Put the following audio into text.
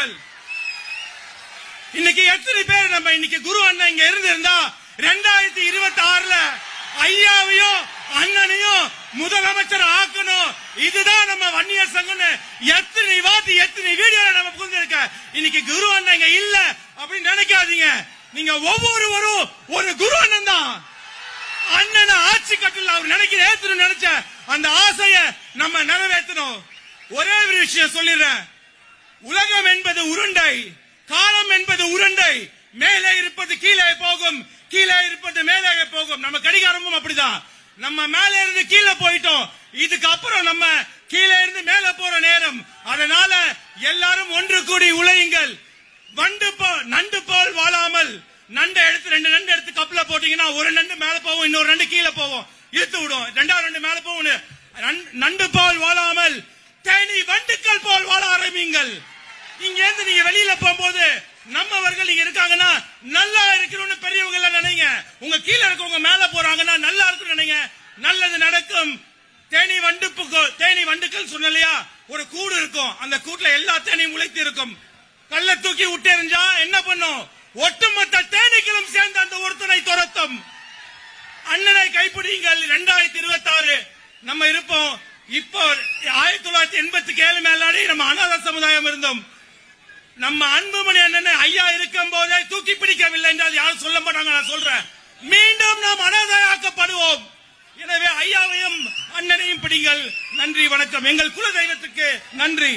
மக்கள் இன்னைக்கு எத்தனை பேர் நம்ம இன்னைக்கு குரு அண்ணன் இங்க இருந்திருந்தா ரெண்டாயிரத்தி இருபத்தி ஆறுல ஐயாவையும் அண்ணனையும் முதலமைச்சர் ஆக்கணும். இதுதான் நம்ம வன்னியர் சங்கம் எத்தனை வாத்தி எத்தனை வீடியோ நம்ம புகுந்திருக்க. இன்னைக்கு குரு அண்ணன் இங்க இல்ல அப்படின்னு நினைக்காதீங்க. நீங்க ஒவ்வொருவரும் ஒரு குரு அண்ணன் தான். அண்ணனை ஆட்சி கட்டில் அவர் நினைக்கிற ஏத்துன்னு நினைச்ச அந்த ஆசைய நம்ம நிறைவேற்றணும். ஒரே ஒரு விஷயம் சொல்லிடுறேன். உலகம் என்பது உருண்டை காலம் என்பது உருண்டை. மேலே இருப்பது கீழே போகும். கீழே இருப்பது மேலே போகும். நம்ம கடிகாரமும் அப்படிதான். நம்ம மேலே இருந்து கீழே போயிட்டோம். இதுக்கு அப்புறம் நம்ம கீழே இருந்து மேல போற நேரம். அதனால எல்லாரும் ஒன்று கூடி உழையுங்கள். வண்டு போ- நண்டு போல் வாழாமல். நண்டை எடுத்து ரெண்டு நண்டு எடுத்து கப்பல போட்டீங்கன்னா ஒரு நண்டு மேல போகும் இன்னொரு நண்டு கீழே போகும். இழுத்து விடும். ரெண்டாவது நண்டு மேல போகும் நண்டு போல் வாழாமல். தேனி வண்டுக்கள் போல் வாழ இருந்து நீங்க வெளியில போகும்போது நம்மவர்கள் இங்க இருக்காங்கன்னா நல்லா இருக்கணும்னு பெரியவங்க எல்லாம் நினைங்க. உங்க கீழே இருக்கவங்க மேல போறாங்கன்னா நல்லா இருக்கணும்னு நினைங்க. நல்லது நடக்கும். தேனி வண்டுப்புக்கு தேனி வண்டுக்கள் சொன்னலையா ஒரு கூடு இருக்கும். அந்த கூட்டுல எல்லா தேனியும் உழைத்து இருக்கும். கல்ல தூக்கி விட்டு விட்டெறிஞ்சா என்ன பண்ணும்? ஒட்டுமொத்த தேனீக்களும் சேர்ந்து அந்த ஒருத்தனை துரத்தும். அண்ணனை கைப்பிடிங்கள் இரண்டாயிரத்தி இருபத்தி ஆறு நம்ம இருப்போம். இப்போ ஆயிரத்தி தொள்ளாயிரத்தி எண்பத்தி ஏழு மேலாடி நம்ம அனாத சமுதாயம் இருந்தோம். நம்ம அன்புமணி அண்ணன் ஐயா இருக்கும் போதே தூக்கி பிடிக்கவில்லை என்றால் யாரும் சொல்ல மாட்டாங்க? நான் சொல்றேன். மீண்டும் நாம் அனாதையாக்கப்படுவோம். எனவே ஐயாவையும் அண்ணனையும் பிடிங்கள். நன்றி வணக்கம். எங்கள் குல தெய்வத்துக்கு நன்றி.